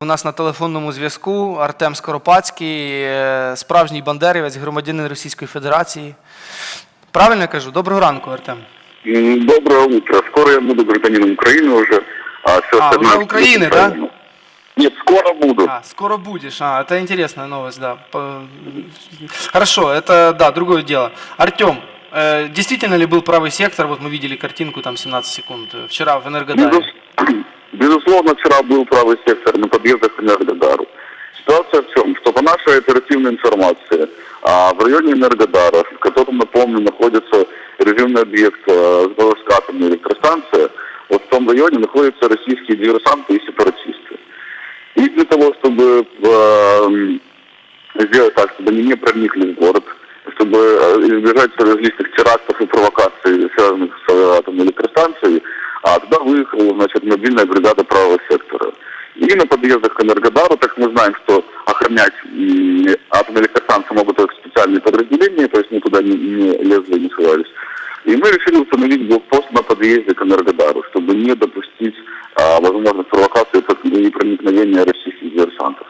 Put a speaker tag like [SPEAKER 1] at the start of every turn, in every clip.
[SPEAKER 1] нас на телефонному зв'язку Артем Скоропадський, е, справжній бандерівець, громадянин Російської Федерації. Правильно я кажу? Доброго ранку, Артем.
[SPEAKER 2] М, Доброе утро. Скоро я буду гражданином Украины уже. А, все
[SPEAKER 1] А, уже Украины, да?
[SPEAKER 2] Нет, скоро буду.
[SPEAKER 1] А, скоро будешь. А, это интересная новость, да. По- Хорошо, это, да, другое дело. Артем, э, действительно ли был правый сектор? Вот мы видели картинку, там 17 секунд, э, вчера в Энергодаре.
[SPEAKER 2] Безус- Безусловно, вчера был правый сектор на подъездах к Энергодару. Ситуация в чем? Что по нашей оперативной информации, а, в районе Энергодара, в котором, напомню, находится режимный объект а, Запорожская атомная электростанция, вот в том районе находятся российские диверсанты и сепаратисты. И для того, чтобы э, сделать так, чтобы они не проникли в город, чтобы э, избежать различных терактов и провокаций, связанных с э, атомной электростанцией, а туда выехала, значит, мобильная бригада правого сектора. И на подъездах к Энергодару, так мы знаем, что охранять м, атомные электростанции могут только специальные подразделения, то есть мы туда не, не лезли, не совались. И мы решили установить блокпост на подъезде к Энергодару, чтобы не допустить а, возможных провокаций и проникновения российских диверсантов.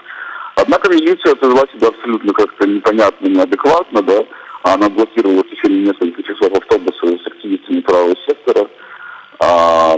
[SPEAKER 2] Однако милиция отвела себя абсолютно как-то непонятно, неадекватно, да. Она блокировала в течение нескольких часов автобусы с активистами правого сектора. А,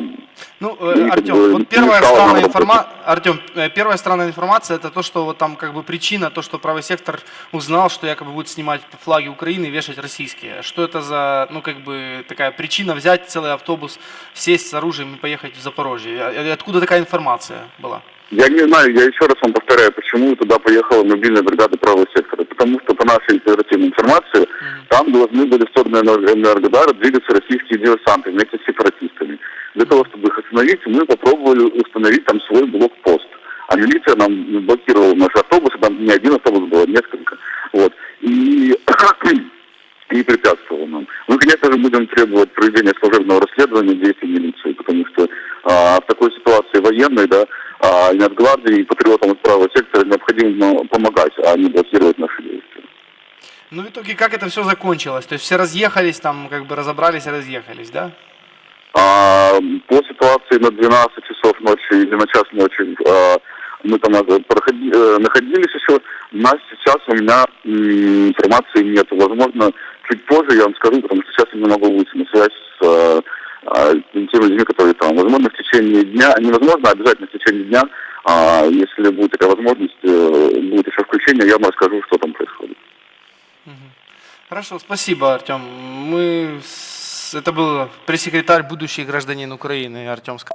[SPEAKER 1] Ну,
[SPEAKER 2] И,
[SPEAKER 1] э,
[SPEAKER 2] как
[SPEAKER 1] Артем, вот первая
[SPEAKER 2] мешало
[SPEAKER 1] странная информация, Артем, э, первая странная информация это то, что вот там как бы причина, то, что правый сектор узнал, что якобы будет снимать флаги Украины и вешать российские. Что это за, ну как бы такая причина взять целый автобус, сесть с оружием и поехать в Запорожье? А- и Откуда такая информация была?
[SPEAKER 2] Я не знаю, я еще раз вам повторяю, почему туда поехала мобильная бригада правого сектора. Потому что по нашей оперативной информации, там должны были в сторону Энер- Энергодара двигаться российские диверсанты вместе с сепаратистами. Того, чтобы их остановить, мы попробовали установить там свой блокпост. А милиция нам блокировала наши автобусы, там не один автобус было, несколько. Вот. И, и препятствовала нам. Мы, конечно же, будем требовать проведения служебного расследования действий милиции, потому что а, в такой ситуации военной, да, а, и Нацгвардии, и патриотам из правого сектора необходимо помогать, а не блокировать наши действия.
[SPEAKER 1] Ну, в итоге, как это все закончилось? То есть все разъехались, там, как бы разобрались и разъехались, да?
[SPEAKER 2] А, по ситуации на 12 часов ночи или на час ночи а, мы там э, проходи- э, находились еще. На сейчас у меня информации нет. Возможно, чуть позже я вам скажу, потому что сейчас я не могу выйти на связь с э, а, теми людьми, которые там. Возможно, в течение дня, невозможно, а обязательно в течение дня, а, если будет такая возможность, будет еще включение, я вам расскажу, что там происходит.
[SPEAKER 1] Хорошо, спасибо, Артем. Мы... с- Это был пресс-секретарь, будущий гражданин Украины Артем Ск...